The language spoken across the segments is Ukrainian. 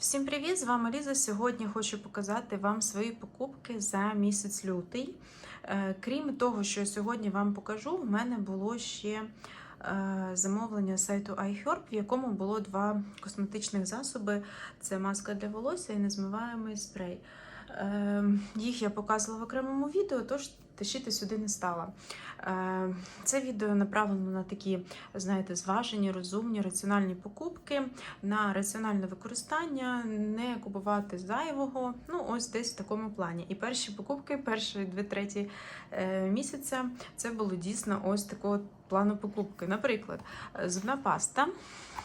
Всім привіт! З вами Ліза. Сьогодні хочу показати вам свої покупки за місяць лютий. Е, Крім того, що я сьогодні вам покажу, в мене було ще е, замовлення сайту iHerb, в якому було два косметичних засоби: це маска для волосся і незмиваємий спрей. Е, Їх я показувала в окремому відео, тож тащити сюди не стала. Е, Це відео направлено на такі, знаєте, зважені, розумні, раціональні покупки, на раціональне використання, не купувати зайвого. Ну, ось десь в такому плані. І перші покупки, перші дві треті е, місяця, це було дійсно ось такого плану покупки. Наприклад, е, зубна паста.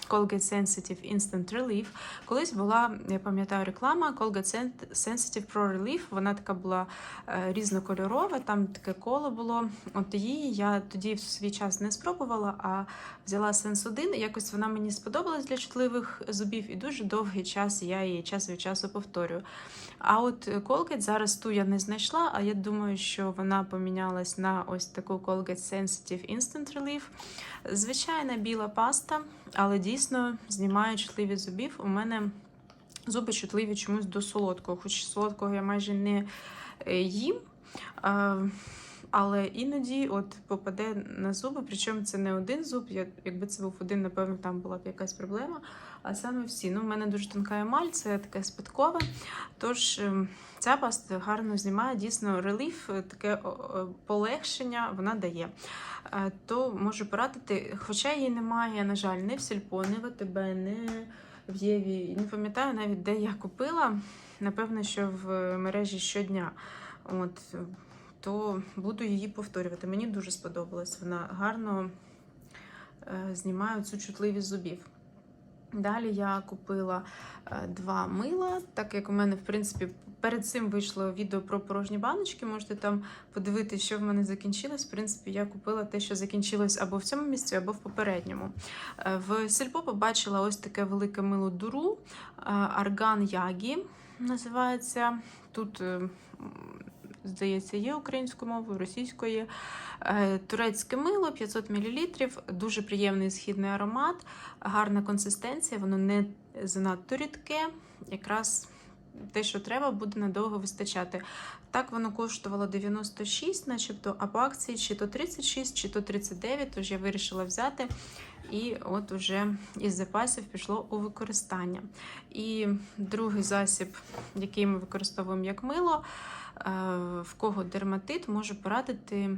Colgate Sensitive Instant Relief. Колись була, я пам'ятаю, реклама Colgate Sensitive Pro Relief. Вона така була е, різнокольорова, там таке коло було. От її я тоді в свій час не спробувала, а взяла Sense 1. Якось вона мені сподобалась для чутливих зубів, і дуже довгий час я її час від часу повторюю. А от Colgate зараз ту я не знайшла, а я думаю, що вона помінялась на ось таку Colgate Sensitive Instant Relief. Звичайна біла паста, але дійсно знімає чутливі зубів. У мене зуби чутливі чомусь до солодкого, хоч солодкого я майже не е, їм. Е, Але іноді от попаде на зуби, причому це не один зуб. Я, якби це був один, напевно, там була б якась проблема. А саме всі. Ну, У мене дуже тонка емаль, це таке спадкове. Тож ем, ця паста гарно знімає, дійсно, реліф, е, таке о, полегшення вона дає. Е, То можу порадити, хоча її немає, на жаль, не в Сільпо, не в АТБ, не в Єві. Не пам'ятаю навіть, де я купила. Напевно, що в мережі щодня. От, то буду її повторювати. Мені дуже сподобалась. Вона гарно е, знімає цю чутливість зубів. Далі я купила е, два мила, так як у мене, в принципі, перед цим вийшло відео про порожні баночки. Можете там подивитися, що в мене закінчилось. В принципі, я купила те, що закінчилось або в цьому місці, або в попередньому. Е, В сільпо побачила ось таке велике мило дуру Арган Ягі називається. Тут, здається, є українською мовою, російською. Е, Турецьке мило 500 мл, дуже приємний східний аромат, гарна консистенція, воно не занадто рідке, якраз те, що треба, буде надовго вистачати. Так воно коштувало 96, начебто, а по акції чи то 36, чи то 39, тож я вирішила взяти. І от уже із запасів пішло у використання. І другий засіб, який ми використовуємо як мило, е, в кого дерматит, можу порадити е,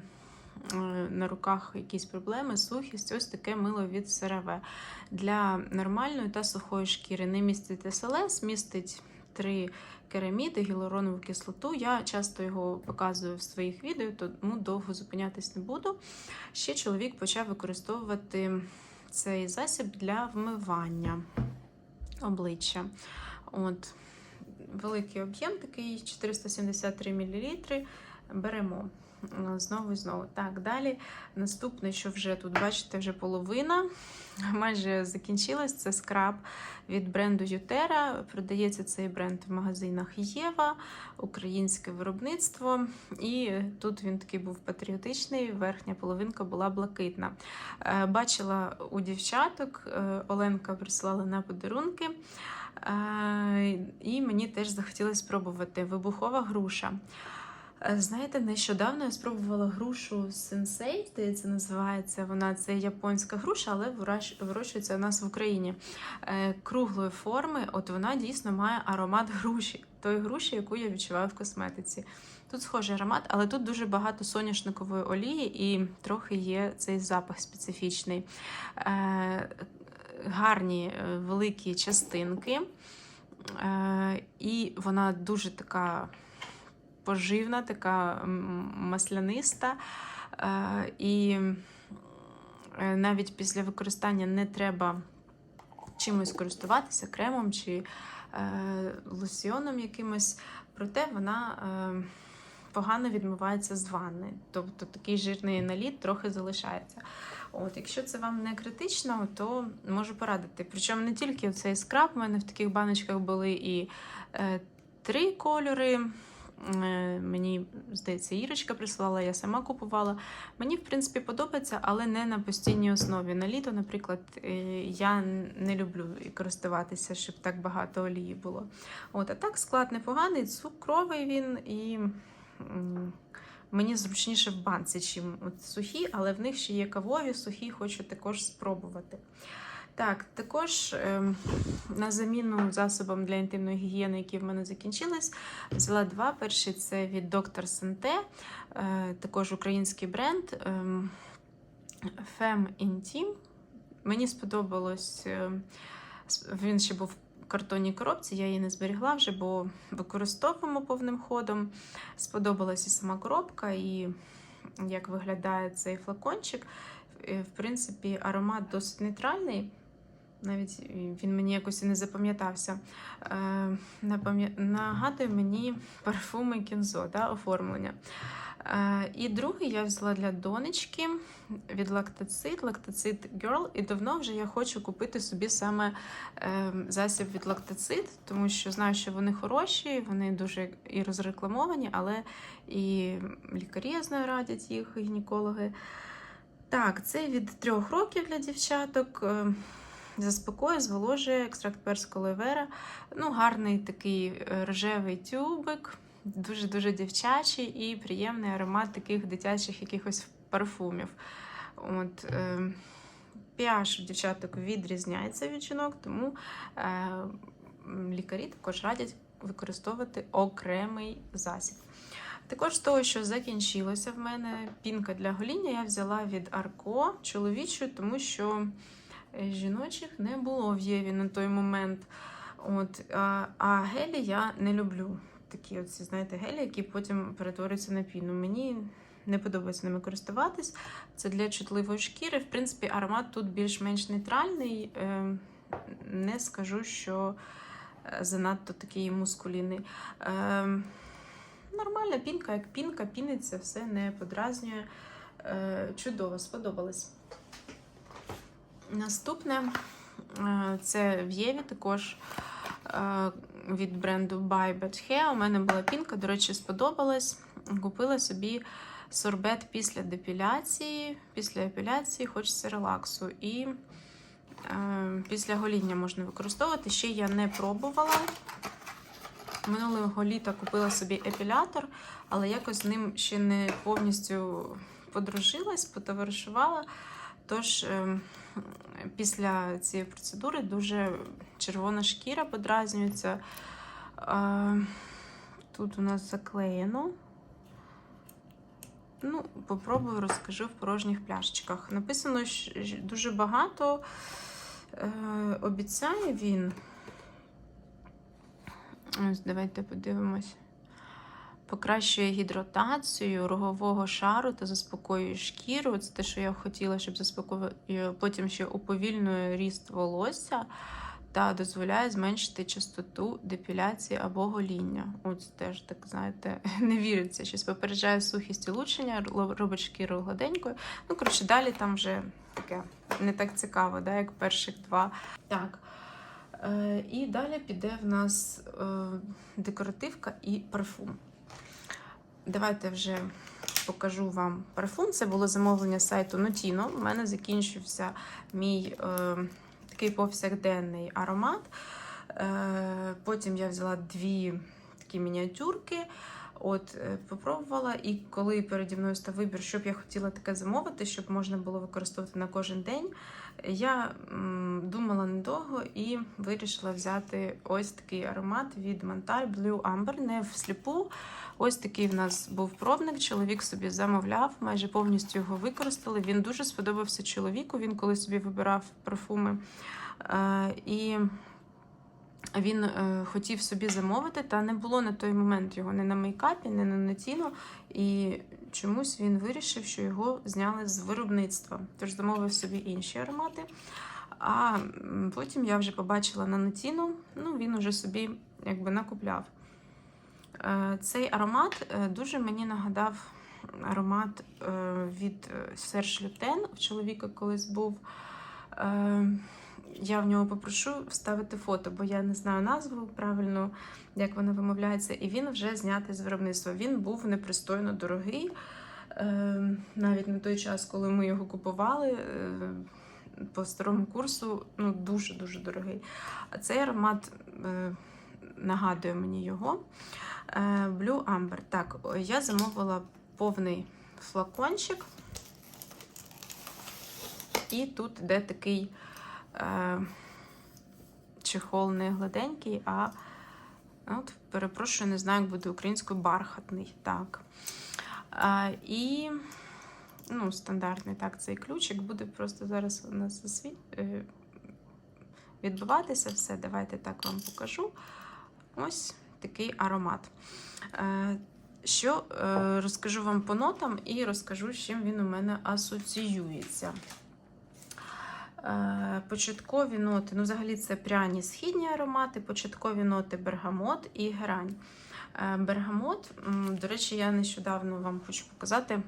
на руках якісь проблеми, сухість, ось таке мило від CeraVe. Для нормальної та сухої шкіри не містить СЛС, містить три кераміди, гіалуронову кислоту. Я часто його показую в своїх відео, тому довго зупинятись не буду. Ще чоловік почав використовувати цей засіб для вмивання обличчя. От, Великий об'єм, такий 473 мл. Беремо знову і знову. Так, далі. Наступне, що вже тут, бачите, вже половина. Майже закінчилась. Це скраб від бренду Ютера. Продається цей бренд в магазинах Єва, українське виробництво. І тут він такий був патріотичний, верхня половинка була блакитна. Е, Бачила у дівчаток, е, Оленка прислала на подарунки. Е, І мені теж захотілося спробувати вибухова груша. Е, Знаєте, нещодавно я спробувала грушу сенсей, здається, називається вона. Це японська груша, але вирощується у нас в Україні. Е, Круглої форми, от вона дійсно має аромат груші, тої груші, яку я відчуваю в косметиці. Тут схожий аромат, але тут дуже багато соняшникової олії і трохи є цей запах специфічний. Е, Гарні великі частинки, і вона дуже така поживна, така масляниста. Е, І е, навіть після використання не треба чимось користуватися, кремом чи е, лосьйоном якимось, проте вона погано відмивається з ванни. Тобто такий жирний наліт трохи залишається. От, якщо це вам не критично, то можу порадити. Причому не тільки цей скраб, у мене в таких баночках були і три кольори. Е, Мені здається, Ірочка прислала, я сама купувала. Мені, в принципі, подобається, але не на постійній основі. На літо, наприклад, е, я не люблю користуватися, щоб так багато олії було. От, а так склад непоганий, цукровий він і. Мені зручніше в банці, чим от сухі, але в них ще є кавові, сухі, хочу також спробувати. Так, також ем, на заміну засобам для інтимної гігієни, які в мене закінчились, взяла два. Перший це від Dr. Санте, е, також український бренд ем, Femme Intim. Мені сподобалось, е, він ще був в картонній коробці, я її не зберігла вже, бо використовуємо повним ходом. Сподобалась і сама коробка, і як виглядає цей флакончик. Е, В принципі, аромат досить нейтральний. Навіть він мені якось і не запам'ятався. Е, Нагадує мені парфуми кінзо, да, оформлення. Е, і другий я взяла для донечки від лактацит, лактацит Girl. І давно вже я хочу купити собі саме е, засіб від лактацит, тому що знаю, що вони хороші, вони дуже і розрекламовані, але і лікарі я знаю, радять їх, гінекологи. Так, це від трьох років для дівчаток. Заспокоює, зволожує екстракт персикової вера. Ну, гарний такий е, рожевий тюбик, дуже-дуже дівчачий і приємний аромат таких дитячих якихось парфумів. От, е, у дівчаток відрізняється від жінок, тому е, лікарі також радять використовувати окремий засіб. Також з того, що закінчилося в мене пінка для гоління, я взяла від Арко чоловічу, тому що жіночих не було в Єві на той момент. От, а, гелі я не люблю. Такі оці, знаєте, гелі, які потім перетворюються на піну. Мені не подобається ними користуватись. Це для чутливої шкіри. В принципі, аромат тут більш-менш нейтральний. Е, не скажу, що е, занадто такий мускулінний. Е, нормальна пінка, як пінка, піниться, все не подразнює. Е, чудово, сподобалось. Наступне е, це в Єві також е, від бренду Buy Bad Hair. У мене була пінка, до речі, сподобалась. Купила собі сорбет після депіляції. Після епіляції хочеться релаксу. І е, після гоління можна використовувати. Ще я не пробувала. Минулого літа купила собі епілятор, але якось з ним ще не повністю подружилась, потоваришувала. Тож е, після цієї процедури дуже червона шкіра подразнюється. Тут у нас заклеєно. Ну, попробую розкажу в порожніх пляшечках. Написано що дуже багато. Е, обіцяє він. Ось давайте подивимось. Покращує гідратацію рогового шару та заспокоює шкіру. Це те, що я хотіла, щоб заспокоює. Потім ще уповільнює ріст волосся та дозволяє зменшити частоту депіляції або гоління. От теж так, знаєте, не віриться. Щось попереджає сухість і робить шкіру гладенькою. Ну, коротше, далі там вже таке не так цікаво, да, як перших два. Так. Е, І далі піде в нас е, декоративка і парфум. Давайте вже покажу вам парфум. Це було замовлення сайту Notino. У мене закінчився мій е, такий повсякденний аромат. Е, Потім я взяла дві такі мініатюрки. От, е, попробувала, і коли переді мною став вибір, що б я хотіла таке замовити, щоб можна було використовувати на кожен день, я думала недовго і вирішила взяти ось такий аромат від Montal Blue Amber, не всліпу. Ось такий в нас був пробник. Чоловік собі замовляв, майже повністю його використали. Він дуже сподобався чоловіку. Він коли собі вибирав парфуми. Е, і він е, хотів собі замовити, та не було на той момент його не на мейкапі, не на Нотіно. І чомусь він вирішив, що його зняли з виробництва. Тож замовив собі інші аромати. А потім я вже побачила на Нотіно, ну він уже собі якби накупляв. Е, Цей аромат е, дуже мені нагадав аромат е, від Серж Лютен. У чоловіка колись був. Я в нього попрошу вставити фото, бо я не знаю назву правильно, як вона вимовляється, і він вже знятий з виробництва. Він був непристойно дорогий. Е, навіть на той час, коли ми його купували е, по старому курсу, ну дуже-дуже дорогий. А цей аромат е, нагадує мені його. Blue Amber. Так, я замовила повний флакончик. І тут йде такий чехол не гладенький, а от, перепрошую, не знаю, як буде українською бархатний. Так. А, і ну, стандартний так, цей ключик буде просто зараз у нас засвіт, е, відбуватися все. Давайте так вам покажу. Ось такий аромат. Е, що е, розкажу вам по нотам і розкажу, з чим він у мене асоціюється. Е, Початкові ноти, ну, взагалі, це пряні східні аромати, початкові ноти бергамот і герань. Е, Бергамот, до речі, я нещодавно вам хочу показати.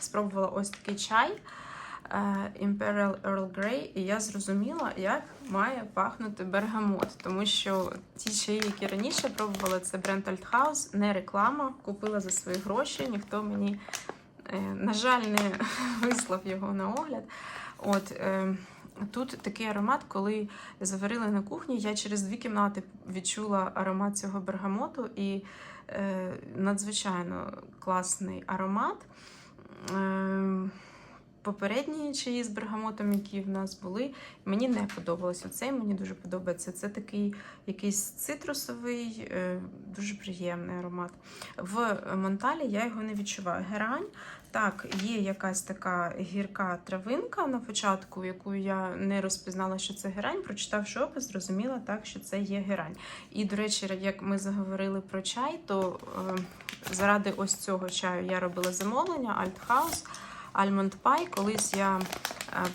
Спробувала ось такий чай е, Imperial Earl Grey, і я зрозуміла, як має пахнути бергамот. Тому що ті чаї, які раніше пробувала, це бренд Althaus, не реклама. Купила за свої гроші. Ніхто мені, на жаль, не вислав його на огляд. От, Тут такий аромат, коли заварили на кухні, я через дві кімнати відчула аромат цього бергамоту і е, надзвичайно класний аромат. Е, попередні чаї з бергамотом, які в нас були, мені не подобалось. Оцей мені дуже подобається. Це такий якийсь цитрусовий, е, дуже приємний аромат. В Монталі я його не відчуваю. Герань. Так, є якась така гірка травинка на початку, яку я не розпізнала, що це герань. Прочитавши опис, зрозуміла так, що це є герань. І, до речі, як ми заговорили про чай, то е, заради ось цього чаю я робила замовлення House. Almond Pie. Колись я е,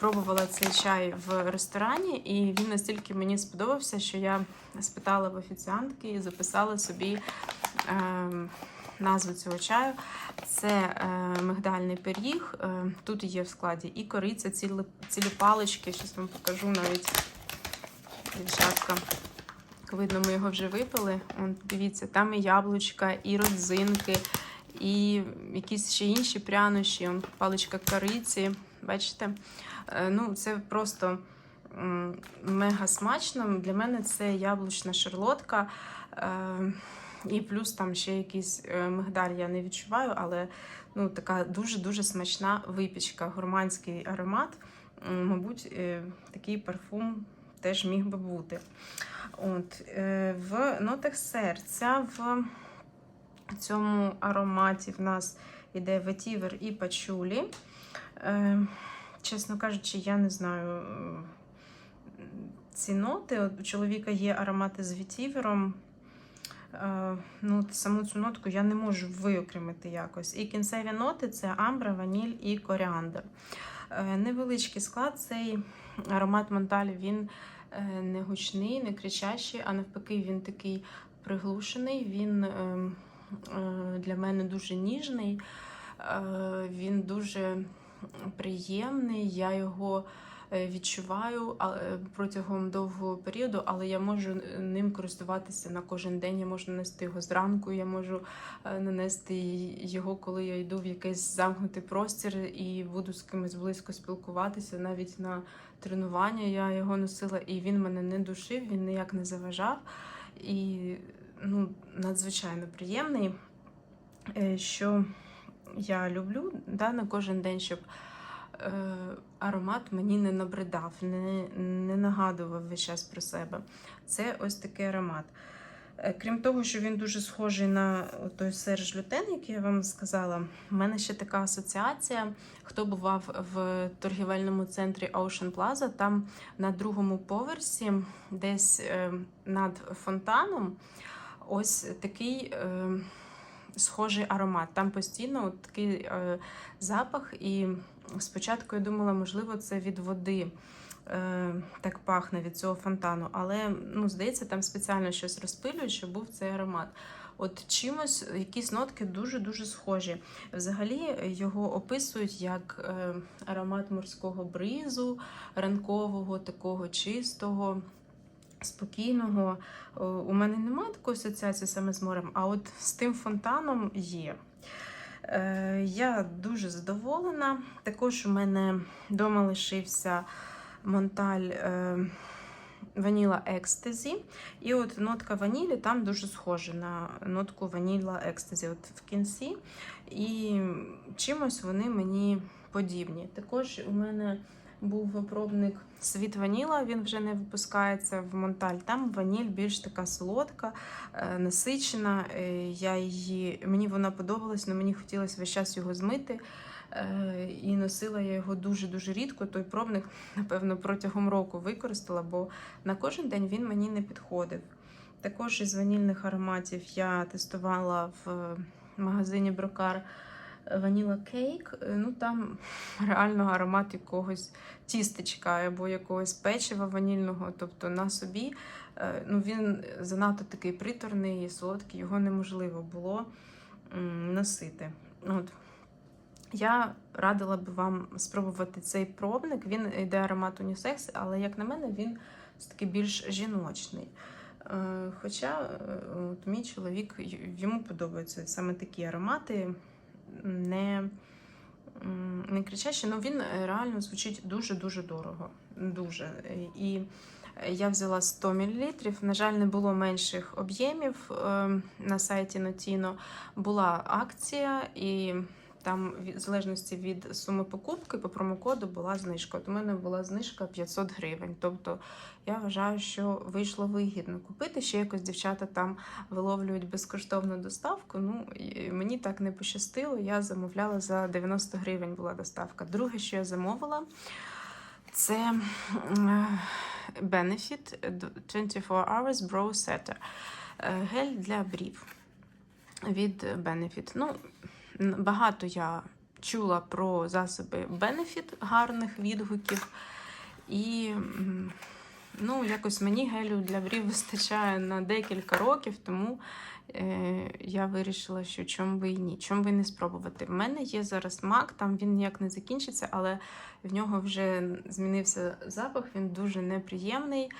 пробувала цей чай в ресторані, і він настільки мені сподобався, що я спитала в офіціантки і записала собі е, назву цього чаю. Це е, мигдальний пиріг. Тут є в складі і кориця, цілі, цілі палички. Щось вам покажу навіть дівчатка. Видно, ми його вже випили. От, дивіться, там і яблучка, і родзинки, і якісь ще інші прянощі, паличка кориці. Бачите? Е, Ну, це просто мега смачно. Для мене це яблучна шарлотка. Е, І плюс там ще якийсь е, мигдаль я не відчуваю, але ну, така дуже-дуже смачна випічка, гурманський аромат. Мабуть, такий парфум теж міг би бути. От, В нотах серця в цьому ароматі в нас іде ветівер і пачулі. Е, Чесно кажучи, я не знаю ці ноти. От у чоловіка є аромати з ветівером. Е, Ну, саму цю нотку я не можу виокремити якось. І кінцеві ноти це амбра, ваніль і коріандр. Е, Невеличкий склад, цей аромат Монталь, він не гучний, не кричащий, а навпаки, він такий приглушений. Він е, е, для мене дуже ніжний, е, він дуже приємний. Я його е, відчуваю е, протягом довгого періоду, але я можу ним користуватися на кожен день. Я можу нанести його зранку, я можу е, нанести його, коли я йду в якийсь замкнутий простір і буду з кимось близько спілкуватися. Навіть на тренування я його носила, і він мене не душив, він ніяк не заважав. І ну, надзвичайно приємний, е, що я люблю да, на кожен день, щоб е, аромат мені не набридав, не, не нагадував весь час про себе. Це ось такий аромат. Е, Крім того, що він дуже схожий на той серж лютен, який я вам сказала, в мене ще така асоціація. Хто бував в торгівельному центрі Ocean Plaza, там на другому поверсі, десь е, над фонтаном, ось такий е, схожий аромат. Там постійно от такий е, запах, і спочатку я думала, можливо, це від води. е, так пахне від цього фонтану, але ну, здається, там спеціально щось розпилюють, щоб був цей аромат. От чимось якісь нотки дуже-дуже схожі. Взагалі його описують як аромат морського бризу, ранкового, такого чистого, спокійного. У мене немає такої асоціації саме з морем, а от з тим фонтаном є. Е, Я дуже задоволена. Також у мене вдома лишився монталь е, Ваніла Екстазі. І от нотка ванілі там дуже схожа на нотку Ваніла Екстазі от в кінці. І чимось вони мені подібні. Також у мене був пробник світ ваніла, він вже не випускається в Монталь. Там ваніль більш така солодка, е, насичена. Е, Я її, мені вона подобалась, але мені хотілося весь час його змити. Е, І носила я його дуже-дуже рідко. Той пробник, напевно, протягом року використала, бо на кожен день він мені не підходив. Також із ванільних ароматів я тестувала в магазині Брокар Ваніла Кейк. Ну там реально аромат якогось тістечка або якогось печива ванільного. Тобто на собі е, ну, він занадто такий приторний і солодкий, його неможливо було носити. От. Я радила би вам спробувати цей пробник. Він йде аромат унісекс, але, як на мене, він такий більш жіночний. Е, Хоча е, от мій чоловік йому подобаються саме такі аромати, не, не кричащий, але він е, реально звучить дуже-дуже дорого. Дуже. І я взяла 100 мл. На жаль, не було менших об'ємів е, на сайті Notino. Була акція, і там, в залежності від суми покупки, по промокоду була знижка. От у мене була знижка 500 гривень. Тобто я вважаю, що вийшло вигідно купити. Ще якось дівчата там виловлюють безкоштовну доставку. Ну, мені так не пощастило. Я замовляла за 90 гривень була доставка. Друге, що я замовила, це Benefit 24 Hours Brow Setter. Е, Гель для брів від Benefit. Ну, багато я чула про засоби Benefit, гарних відгуків. І ну, якось мені гелю для брів вистачає на декілька років, тому е, я вирішила, що чому би і ні, чому би не спробувати. В мене є зараз мак, там він ніяк не закінчиться, але в нього вже змінився запах, він дуже неприємний.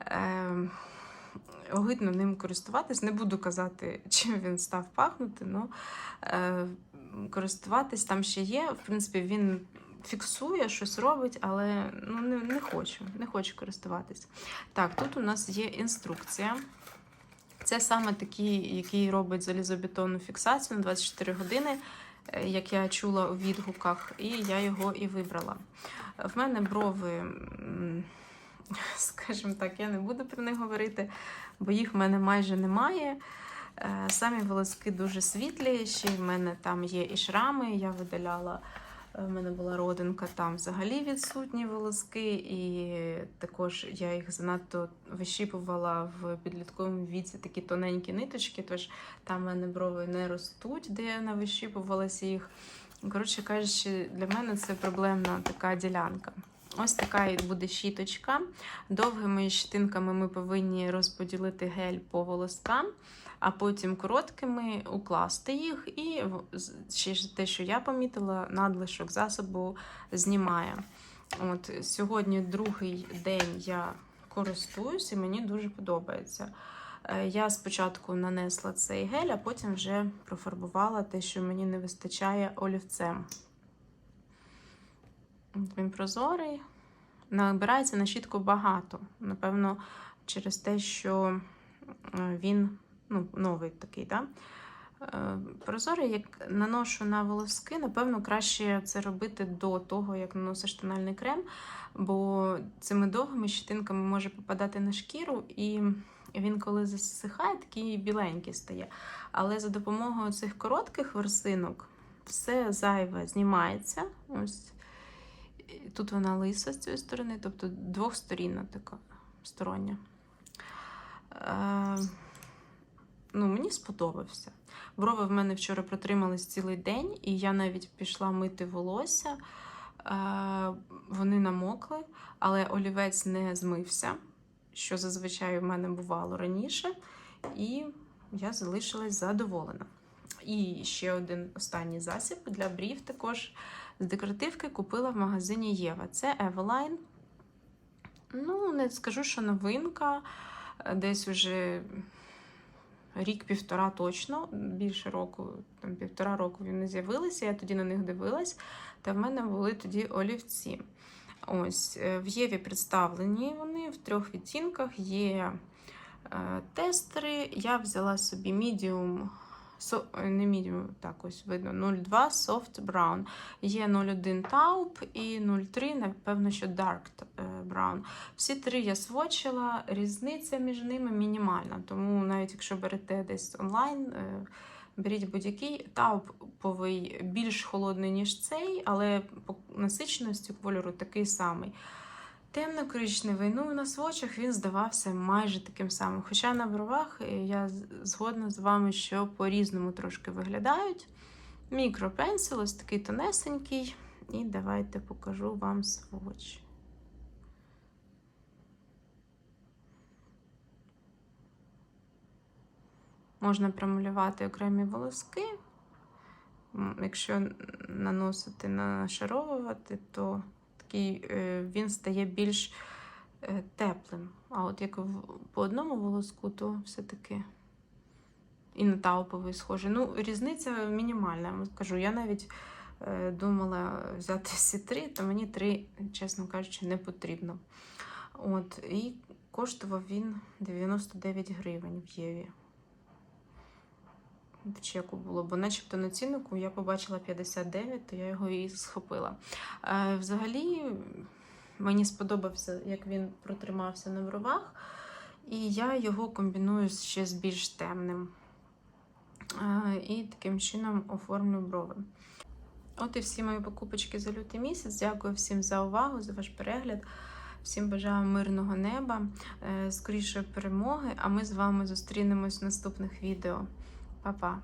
Е, огидно ним користуватись. Не буду казати, чим він став пахнути, але користуватись там ще є. В принципі, він фіксує, щось робить, але ну, не, не хочу, не хочу користуватись. Так, тут у нас є інструкція. Це саме такий, який робить залізобетонну фіксацію на 24 години, е, як я чула у відгуках, і я його і вибрала. В мене брови, скажімо так, я не буду про них говорити, бо їх в мене майже немає. Е, Самі волоски дуже світлі, ще в мене там є і шрами, я видаляла. е, В мене була родинка, там взагалі відсутні волоски, і також я їх занадто вищіпувала в підлітковому віці такі тоненькі ниточки, тож там в мене брови не ростуть, де я навищіпувалася їх. Коротше кажучи, для мене це проблемна така ділянка. Ось така буде щіточка. Довгими щітинками ми повинні розподілити гель по волоскам, а потім короткими укласти їх. І ще те, що я помітила, надлишок засобу знімає. От Сьогодні другий день я користуюсь і мені дуже подобається. Е, Я спочатку нанесла цей гель, а потім вже профарбувала те, що мені не вистачає олівцем. Він прозорий. Набирається на щітку багато. Напевно, через те, що е, він ну, новий такий, да? Е, Прозорий, як наношу на волоски, напевно, краще це робити до того, як наносиш тональний крем, бо цими довгими щетинками може попадати на шкіру, і він, коли засихає, такий біленький стає. Але за допомогою цих коротких ворсинок все зайве знімається. Ось тут вона лиса з цієї сторони, тобто двохсторінна така стороння. Е, ну, мені сподобався. Брови в мене вчора протримались цілий день, і я навіть пішла мити волосся. Е, Вони намокли, але олівець не змився, що зазвичай в мене бувало раніше. І я залишилась задоволена. І ще один останній засіб для брів також з декоративки купила в магазині Єва. Це Eveline. Ну, не скажу, що новинка. Десь уже рік-півтора точно, більше року, там півтора року вони з'явилися, я тоді на них дивилась, та в мене були тоді олівці. Ось, е, в Єві представлені вони в трьох відтінках. Є е, тестери. Я взяла собі medium, со, е, не medium, так ось видно, 02 Soft Brown. Є 01 Taupe і 03, напевно, що Dark е, Brown. Всі три я свочила, різниця між ними мінімальна. Тому навіть якщо берете десь онлайн, е, беріть будь-який тауповий більш холодний, ніж цей, але по насиченості кольору такий самий. Темно-коричневий, ну на свочах він здавався майже таким самим. Хоча на бровах е, я згодна з вами, що по-різному трошки виглядають. Мікропенсил, ось такий тонесенький. І давайте покажу вам сводч. Можна промалювати окремі волоски. Якщо наносити, нашаровувати, то такий, е, він стає більш е, теплим. А от як по одному волоску, то все-таки і на тауповий схожий. Ну, різниця мінімальна, скажу. Я навіть е, думала взяти всі три, то мені три, чесно кажучи, не потрібно. От, і коштував він 99 гривень в Єві. В чеку було, бо начебто на ціннику я побачила 59, то я його і схопила. Е, взагалі, мені сподобався, як він протримався на бровах, і я його комбіную ще з більш темним. Е, і таким чином оформлю брови. От і всі мої покупочки за лютий місяць. Дякую всім за увагу, за ваш перегляд. Всім бажаю мирного неба, е, скорішої перемоги, а ми з вами зустрінемось в наступних відео. 爸爸